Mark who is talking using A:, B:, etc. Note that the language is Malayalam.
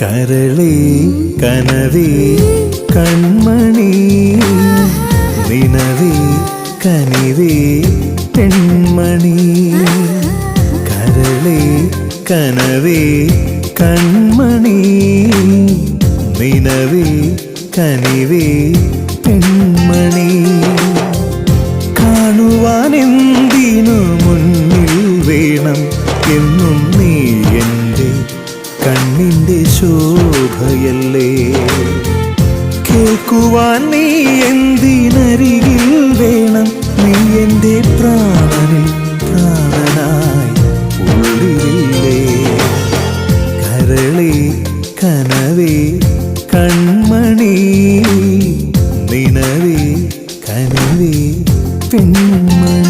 A: കരളേ കനവി കൺമണി വിനവി കനിവി പെൺമണി കരളി കനവി കൺമണി വിനവി കനിവി പെൺമണി കാണുവാൻ എന്തിനു മുന്നിൽ വേണം എന്നും നീ നിന്റെ ശോഭയല്ലേ? കേൾക്കുവാൻ നീ എന്തിനരികിൽ വേണം? നീ എന്റെ പ്രാണനിൽ പ്രാണനായി ഉള്ളിലേ കരളി കനവേ കൺമണി നിനവേ കനവേ പെൺമണി.